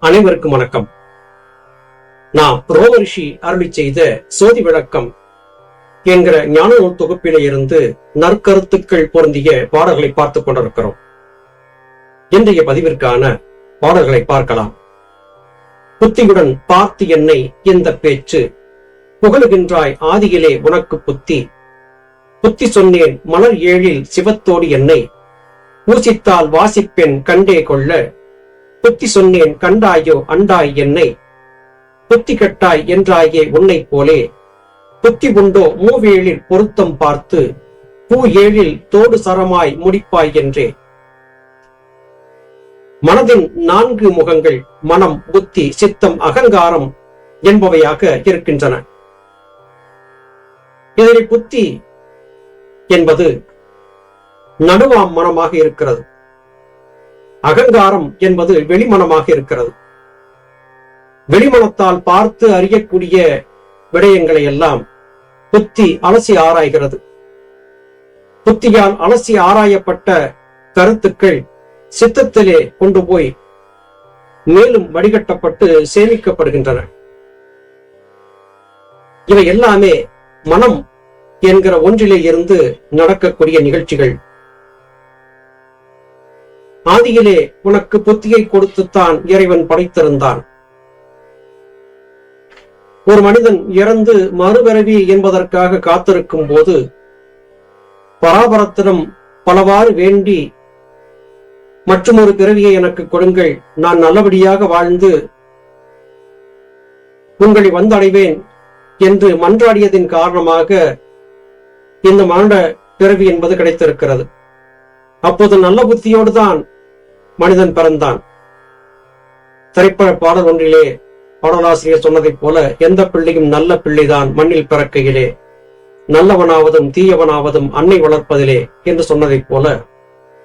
அனைவருக்கும் வணக்கம். நாம் ரோமரிஷி அருளி செய்த சோதி விளக்கம் என்கிற ஞான நூல் தொகுப்பிலிருந்து நற்கருத்துக்கள் பொருந்திய பாடல்களை பார்த்துக் கொண்டிருக்கிறோம். இன்றைய பதிவிற்கான பாடல்களை பார்க்கலாம். புத்தியுடன் பார்த்து என்னை இந்த பேச்சு புகழுகின்றாய் ஆதியிலே உனக்கு புத்தி. புத்தி சொன்னேன் மலர் ஏழில் சிவத்தோடு என்னை பூசித்தால் வாசிப்பெண் கண்டே கொள்ள புத்தி சொன்னேன் கண்டாயோ அண்டாய் என்னை. புத்தி கட்டாய் என்றாயே உன்னைப் போலே. புத்தி உண்டோ மூவேழில் பொருத்தம் பார்த்து பூ ஏழில் தோடு சரமாய் முடிப்பாய் என்றே. மனதின் நான்கு முகங்கள் மனம் புத்தி சித்தம் அகங்காரம் என்பவையாக இருக்கின்றன. இதில் புத்தி என்பது நடுவாம் மனமாக இருக்கிறது. அகங்காரம் என்பது வெளிமனமாக இருக்கிறது. வெளிமனத்தால் பார்த்து அறியக்கூடிய விடயங்களை எல்லாம் புத்தி அலசி ஆராய்கிறது. புத்தியால் அலசி ஆராயப்பட்ட கருத்துக்கள் சித்தத்திலே கொண்டு போய் மேலும் வடிகட்டப்பட்டு சேமிக்கப்படுகின்றன. இவை எல்லாமே மனம் என்கிற ஒன்றிலே இருந்து நடக்கக்கூடிய நிகழ்ச்சிகள். ஆதியிலே உனக்கு புத்தியை கொடுத்துத்தான் இறைவன் படைத்திருந்தான். ஒரு மனிதன் இறந்து மறுபிறவி என்பதற்காக காத்திருக்கும் போது பராபரத்திடம் பலவாறு வேண்டி மற்றொரு பிறவியை எனக்கு கொடுங்கள் நான் நல்லபடியாக வாழ்ந்து உங்களை வந்தடைவேன் என்று மன்றாடியதின் காரணமாக இந்த மாண்ட பிறவி என்பது கிடைத்திருக்கிறது. அப்போது நல்ல புத்தியோடு தான் மனிதன் பிறந்தான். திரைப்பட பாடல் ஒன்றிலே பாடலாசிரியர் சொன்னதைப் போல எந்த பிள்ளையும் நல்ல பிள்ளைதான் மண்ணில் பிறக்கையிலே. நல்லவனாவதும் தீயவனாவதும் அன்னை வளர்ப்பதிலே என்று சொன்னதைப் போல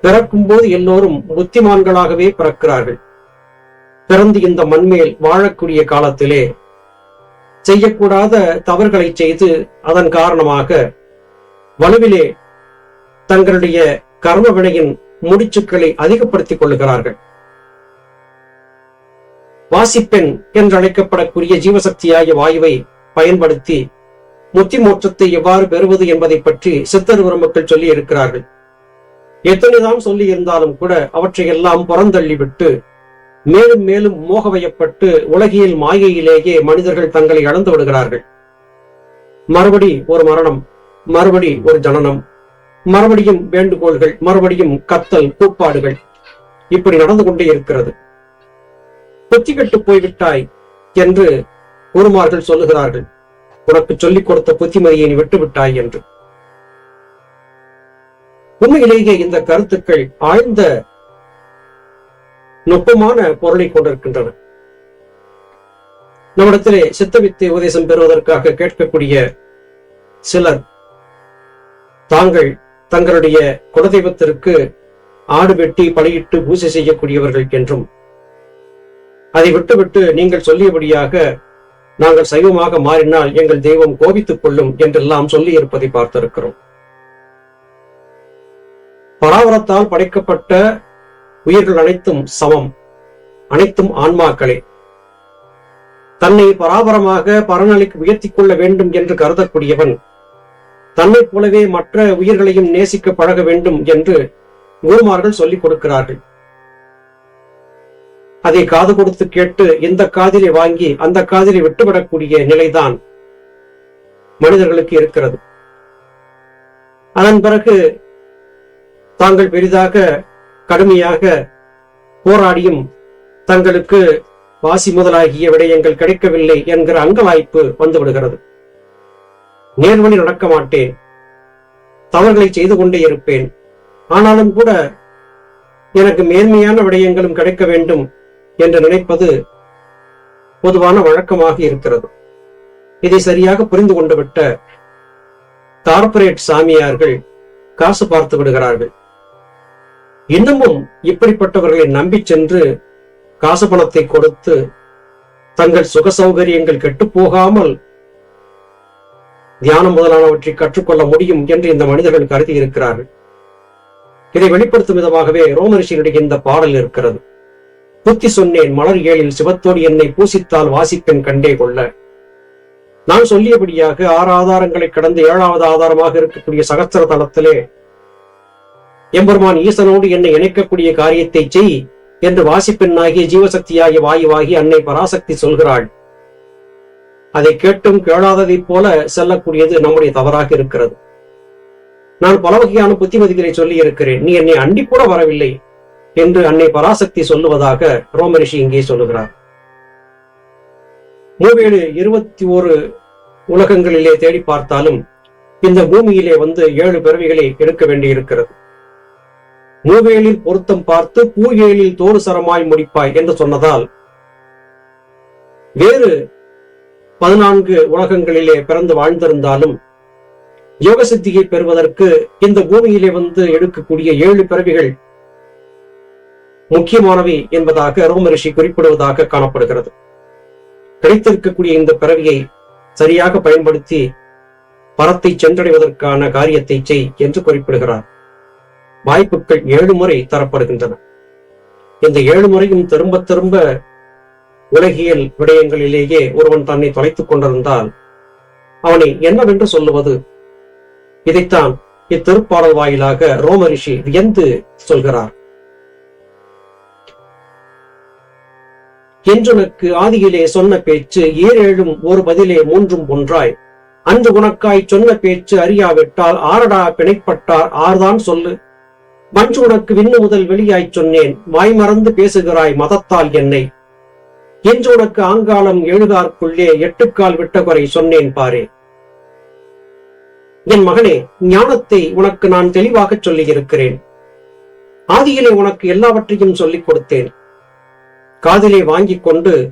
பிறக்கும் போது எல்லோரும் புத்திமான்களாகவே பிறக்கிறார்கள். பிறந்து இந்த மண்மேல் வாழக்கூடிய காலத்திலே செய்யக்கூடாத தவறுகளை செய்து அதன் காரணமாக வலுவிலே தங்களுடைய கர்ம வினையின் முடிச்சுக்களை அதிகப்படுத்திக் கொள்ளுகிறார்கள். வாசிப்பெண் என்று அழைக்கப்படக்கூடிய ஜீவசக்தியாகிய வாயுவை பயன்படுத்தி முத்தி மோட்சத்தை எவ்வாறு பெறுவது என்பதை பற்றி சித்தர் உரமக்கள் சொல்லி இருக்கிறார்கள் எத்தனைதான் சொல்லி இருந்தாலும் கூட அவற்றையெல்லாம் புறந்தள்ளிவிட்டு மேலும் மேலும் மோகவயப்பட்டு உலகியல் மாயையிலேயே மனிதர்கள் தங்களை இழந்து விடுகிறார்கள். மறுபடி ஒரு மரணம் மறுபடி ஒரு ஜனனம் மறுபடியும் வேண்டுகோள்கள் மறுபடியும் கத்தல் கூப்பாடுகள் இப்படி நடந்து கொண்டே இருக்கிறது. புத்திகட்டு போய்விட்டாய் என்று குருமார்கள் சொல்லுகிறார்கள். உனக்கு சொல்லிக் கொடுத்த புத்திமதியை நீ விட்டு விட்டாய் என்று. உண்மையிலேயே இந்த கருத்துக்கள் ஆழ்ந்த நுட்பமான பொருளை கொண்டிருக்கின்றன. நம்மிடத்திலே சித்தவித்தை உபதேசம் பெறுவதற்காக கேட்கக்கூடிய சிலர் தாங்கள் தங்களுடைய குலதெய்வத்திற்கு ஆடு வெட்டி பலியிட்டு பூஜை செய்யக்கூடியவர்கள் என்றும். அதை விட்டுவிட்டு நீங்கள் சொல்லியபடியாக நாங்கள் சைவமாக மாறினால் எங்கள் தெய்வம் கோபித்துக் கொள்ளும் என்றெல்லாம் சொல்லி இருப்பதை பார்த்திருக்கிறோம். பராவரத்தால் படைக்கப்பட்ட உயிர்கள் அனைத்தும் சமம் அனைத்தும் ஆன்மாக்களே. தன்னை பராபரமாக பரநிலைக்கு உயர்த்தி கொள்ள வேண்டும் என்று கருதக்கூடியவன் தன்னைப் போலவே மற்ற உயிர்களையும் நேசிக்க பழக வேண்டும் என்று குருமார்கள் சொல்லிக் கொடுக்கிறார்கள். அதை காது கொடுத்து கேட்டு இந்த காதிலை வாங்கி அந்த காதிலை விட்டுவிடக்கூடிய நிலைதான் மனிதர்களுக்கு இருக்கிறது. அதன் பிறகு தாங்கள் பெரிதாக கடுமையாக போராடியும் தங்களுக்கு வாசி முதலாகிய விடயங்கள் கிடைக்கவில்லை என்கிற அங்கலாய்ப்பு வந்துவிடுகிறது. நேர்வழி நடக்க மாட்டேன்? தவறுகளை செய்து கொண்டே இருப்பேன். ஆனாலும் கூட எனக்கு மேன்மையான விடயங்களும் கிடைக்க வேண்டும் என்று நினைப்பது பொதுவான வழக்கமாக இருக்கிறது. இதை சரியாக புரிந்து கொண்டு விட்ட கார்பரேட் சாமியார்கள் காசு பார்த்து விடுகிறார்கள். இன்னமும் இப்படிப்பட்டவர்களை நம்பி சென்று காசு பணத்தை கொடுத்து தங்கள் சுக சௌகரியங்கள் கெட்டு போகாமல் தியானம் முதலானவற்றை கற்றுக்கொள்ள முடியும் என்று இந்த மனிதர்கள் கருதி இருக்கிறார்கள். இதை வெளிப்படுத்தும் விதமாகவே ரோமரிஷியினுடைய இந்த பாடல் இருக்கிறது. புத்தி சொன்னேன் மலர் ஏழில் சிவத்தோடு என்னை பூசித்தால் வாசிப்பெண் கண்டே கொள்ள. நான் சொல்லியபடியாக ஆறு ஆதாரங்களை கடந்து ஏழாவது ஆதாரமாக இருக்கக்கூடிய சகஸ்திர தளத்திலே எம்பெருமான் ஈசனோடு என்னை இணைக்கக்கூடிய காரியத்தை செய் என்று வாசிப்பெண்ணாகிய ஜீவசக்தியாகிய வாயுவாகி அன்னை பராசக்தி சொல்கிறாள். அதை கேட்டும் கேளாததைப் போல செல்லக்கூடியது நம்முடைய தவறாக இருக்கிறது. நான் பல வகையான புத்திமதிகளை சொல்லி இருக்கிறேன் நீ என்னை அண்டி கூட வரவில்லை என்று அன்னை பராசக்தி சொல்லுவதாக ரோமரிஷி இங்கே சொல்லுகிறார். மூவேடு இருபத்தி ஒரு உலகங்களிலே தேடி பார்த்தாலும் இந்த பூமியிலே வந்து ஏழு பிறவிகளை எடுக்க வேண்டியிருக்கிறது. மூவேலில் பொருத்தம் பார்த்து பூ ஏழில் தோறு சரமாய் முடிப்பாய் என்று சொன்னதால் வேறு பதினான்கு உலகங்களிலே பிறந்து வாழ்ந்திருந்தாலும் யோக சித்தியை பெறுவதற்கு இந்த பூமியிலே வந்து எடுக்கக்கூடிய ஏழு பிறவிகள் முக்கியமானவை என்பதாக ரோமரிஷி குறிப்பிடுவதாக காணப்படுகிறது. கிடைத்திருக்கக்கூடிய இந்த பிறவியை சரியாக பயன்படுத்தி பரத்தை சென்றடைவதற்கான காரியத்தை செய் என்று குறிப்பிடுகிறார். வாய்ப்புகள் ஏழு முறை தரப்படுகின்றன. இந்த ஏழு முறையும் திரும்ப திரும்ப உலகியல் விடயங்களிலேயே ஒருவன் தன்னை தொலைத்துக் கொண்டிருந்தால் அவனை என்னவென்று சொல்லுவது? இதைத்தான் இத்திருப்பாடல் வாயிலாக ரோமரிஷி வியந்து சொல்கிறார். என்றுனக்கு ஆதியிலே சொன்ன பேச்சு ஏழேழும் ஒரு பதிலே மூன்றும் ஒன்றாய். அன்று உனக்காய் சொன்ன பேச்சு அறியாவிட்டால் ஆரடா பிணைப்பட்டார் ஆர்தான் சொல்லு. மஞ்சு உனக்கு விண்ணு முதல் வெளியாய்ச் சொன்னேன் வாய்மறந்து பேசுகிறாய் மதத்தால் என்னை. என்று உனக்கு ஆங்காலம் எழுதார்க்குள்ளே எட்டுக்கால் விட்ட குறை சொன்னேன் பாரே. என் மகனே ஞானத்தை உனக்கு நான் தெளிவாகச் சொல்லியிருக்கிறேன். ஆதியிலே உனக்கு எல்லாவற்றையும் சொல்லிக் கொடுத்தேன். காதிலே வாங்கிக் கொண்டு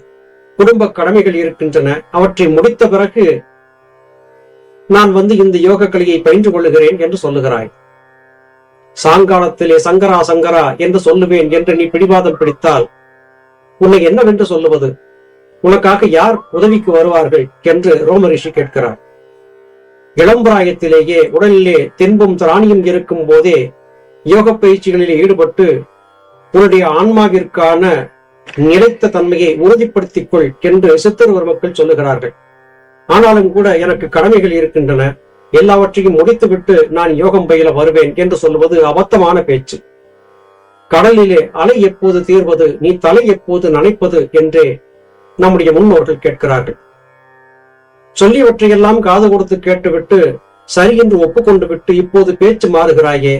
குடும்ப கடமைகள் இருக்கின்றன அவற்றை முடித்த பிறகு நான் வந்து இந்த யோக கலையை பயின்று கொள்ளுகிறேன் என்று சொல்லுகிறாய். சாங்காலத்திலே சங்கரா சங்கரா என்று சொல்லுவேன் என்று நீ பிடிவாதம் பிடித்தால் உன்னை என்னவென்று சொல்லுவது? உனக்காக யார் உதவிக்கு வருவார்கள்? என்று ரோமரிஷி கேட்கிறார். இளம்பிராயத்திலேயே உடலிலே தென்பும் திராணியும் இருக்கும் போதே யோக பயிற்சிகளில் ஈடுபட்டு உன்னுடைய ஆன்மாவிற்கான நிலைத்த தன்மையை உறுதிப்படுத்திக் கொள் என்று சித்தருவர் மக்கள் சொல்லுகிறார்கள். ஆனாலும் கூட எனக்கு கடமைகள் இருக்கின்றன. எல்லாவற்றையும் முடித்துவிட்டு நான் யோகம் பயில வருவேன் என்று சொல்லுவது அபத்தமான பேச்சு. கடலிலே அலை எப்போது தீர்வது நீ தலை எப்போது நனைப்பது என்றே நம்முடைய முன்னோர்கள் கேட்கிறார்கள். சொல்லியவற்றையெல்லாம் காது கொடுத்து கேட்டுவிட்டு சரி என்று ஒப்புக்கொண்டு விட்டு இப்போது பேச்சு மாறுகிறாயே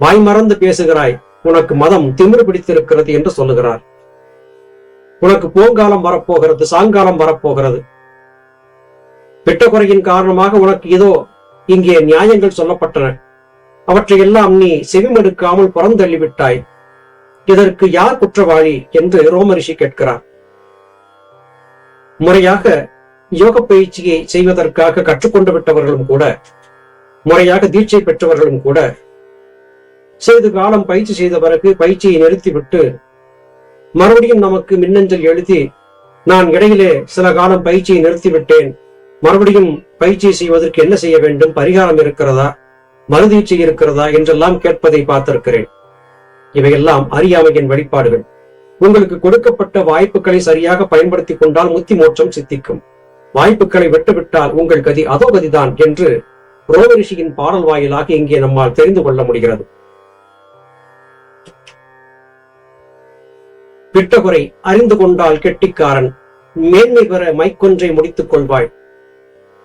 வாய் மறந்து பேசுகிறாய் உனக்கு மதம் திமிரு பிடித்திருக்கிறது என்று சொல்லுகிறார். உனக்கு போங்காலம் வரப்போகிறது சாங்காலம் வரப்போகிறது. விட்டக்குறையின் காரணமாக உனக்கு இதோ இங்கே நியாயங்கள் சொல்லப்பட்டன. அவற்றையெல்லாம் நீ செவிமடுக்காமல் புறந்தள்ளிவிட்டாய். இதற்கு யார் குற்றவாளி என்று ரோமரிஷி கேட்கிறார். முறையாக யோக பயிற்சியை செய்வதற்காக கற்றுக்கொண்டு விட்டவர்களும் கூட முறையாக தீட்சை பெற்றவர்களும் கூட சிறிது காலம் பயிற்சி செய்த பிறகு பயிற்சியை நிறுத்திவிட்டு மறுபடியும் நமக்கு மின்னஞ்சல் எழுதி நான் இடையிலே சில காலம் பயிற்சியை நிறுத்திவிட்டேன். மறுபடியும் பயிற்சி செய்வதற்கு என்ன செய்ய வேண்டும்? பரிகாரம் இருக்கிறதா? மறுதீட்சை இருக்கிறதா? என்றெல்லாம் கேட்பதை பார்த்திருக்கிறேன். இவையெல்லாம் அறியாமையின் வெளிப்பாடுகள். உங்களுக்கு கொடுக்கப்பட்ட வாய்ப்புகளை சரியாக பயன்படுத்திக் கொண்டால் முத்தி மோட்சம் சித்திக்கும். வாய்ப்புகளை விட்டுவிட்டால் உங்கள் கதி அதோ கதிதான் என்று ரோவரிஷியின் பாடல் வாயிலாக இங்கே நம்மால் தெரிந்து கொள்ள முடிகிறது. விட்டகுறை அறிந்து கொண்டால் கெட்டிக்காரன் மேன்மை பெற மைக்கொன்றை முடித்துக் கொள்வாய்.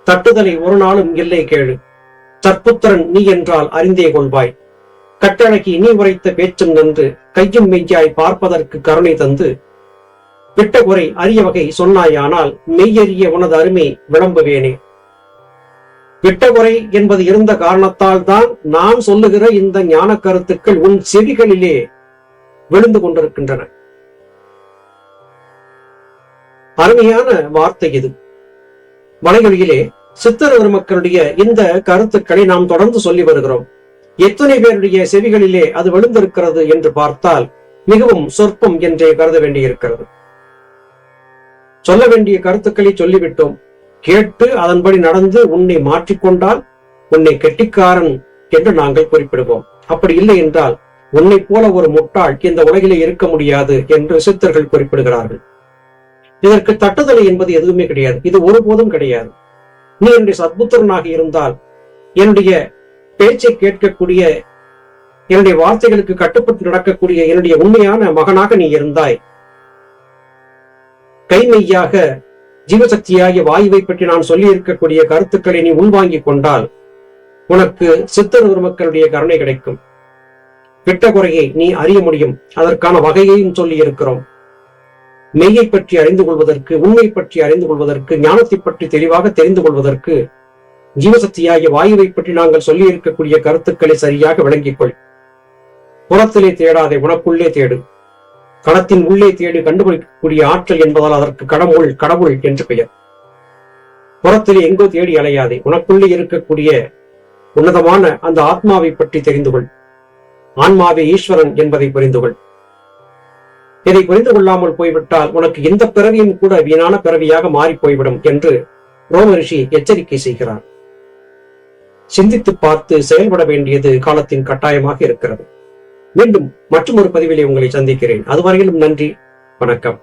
தட்டுதலை ஒரு நாளும் இல்லை கேளு. தற்புத்திரன் நீ என்றால் அறிந்தே கொள்வாய். கட்டழகி நீ உரைத்த பேச்சும் நன்று கையும் மெய்யாய் பார்ப்பதற்கு கருணை தந்து விட்ட குறை அரிய வகை சொன்னாயானால் மெய்யறிய உனது அருமை விளம்புவேனே. விட்டகுறை என்பது இருந்த காரணத்தால் தான் நாம் சொல்லுகிற இந்த ஞான கருத்துக்கள் உன் செவிகளிலே விழுந்து கொண்டிருக்கின்றன. அருமையான வார்த்தை இது. வலையொலியிலே சித்தர் மக்களுடைய இந்த கருத்துக்களை நாம் தொடர்ந்து சொல்லி வருகிறோம். எத்தனை பேருடைய செவிகளிலே அது விழுந்திருக்கிறது என்று பார்த்தால் மிகவும் சொற்பம் என்றே கருத வேண்டியிருக்கிறது. சொல்ல வேண்டிய கருத்துக்களை சொல்லிவிட்டோம். கேட்டு அதன்படி நடந்து உன்னை மாற்றிக்கொண்டால் உன்னை கெட்டிக்காரன் என்று நாங்கள் குறிப்பிடுவோம். அப்படி இல்லை என்றால் உன்னை போல ஒரு முட்டாள் இந்த உலகிலே இருக்க முடியாது என்று சித்தர்கள் குறிப்பிடுகிறார்கள். இதற்கு தட்டுதலை என்பது எதுவுமே கிடையாது. இது ஒருபோதும் கிடையாது. நீ என்னுடைய சத்புத்திரனாக இருந்தால் என்னுடைய பேச்சை கேட்கக்கூடிய என்னுடைய வார்த்தைகளுக்கு கட்டுப்பட்டு நடக்கக்கூடிய என்னுடைய உண்மையான மகனாக நீ இருந்தாய். கைமையாக ஜீவசக்தியாகிய வாயுவை பற்றி நான் சொல்லி இருக்கக்கூடிய கருத்துக்களை நீ உள்வாங்கிக் கொண்டால் உனக்கு சித்தர் மக்களுடைய கருணை கிடைக்கும். விட்ட குறையை நீ அறிய முடியும். அதற்கான வகையையும் சொல்லி இருக்கிறோம் மெய்யை பற்றி அறிந்து கொள்வதற்கு உண்மை பற்றி அறிந்து கொள்வதற்கு ஞானத்தை பற்றி தெளிவாக தெரிந்து கொள்வதற்கு ஜீவசக்தியாகிய வாயுவை பற்றி நாங்கள் சொல்லி இருக்கக்கூடிய கருத்துக்களை சரியாக விளங்கிக் கொள் புறத்திலே தேடாதே உனக்குள்ளே தேடு. களத்தின் உள்ளே தேடி கண்டுபிடிக்கக்கூடிய ஆற்றல் என்பதால் அதற்கு கடவுள் கடவுள் என்று பெயர். புறத்திலே எங்கோ தேடி அலையாதே உனக்குள்ளே இருக்கக்கூடிய உன்னதமான அந்த ஆத்மாவை பற்றி தெரிந்து கொள் ஆன்மாவே ஈஸ்வரன் என்பதை புரிந்து கொள் இதை புரிந்து கொள்ளாமல் போய்விட்டால் உனக்கு எந்த பிறவியும் கூட வீணான பிறவியாக மாறி போய்விடும் என்று ரோம ரிஷி எச்சரிக்கை செய்கிறார். சிந்தித்து பார்த்து செயல்பட வேண்டியது காலத்தின் கட்டாயமாக இருக்கிறது. மீண்டும் மற்றும் ஒரு பதிவிலே உங்களை சந்திக்கிறேன். அதுவரையிலும் நன்றி. வணக்கம்.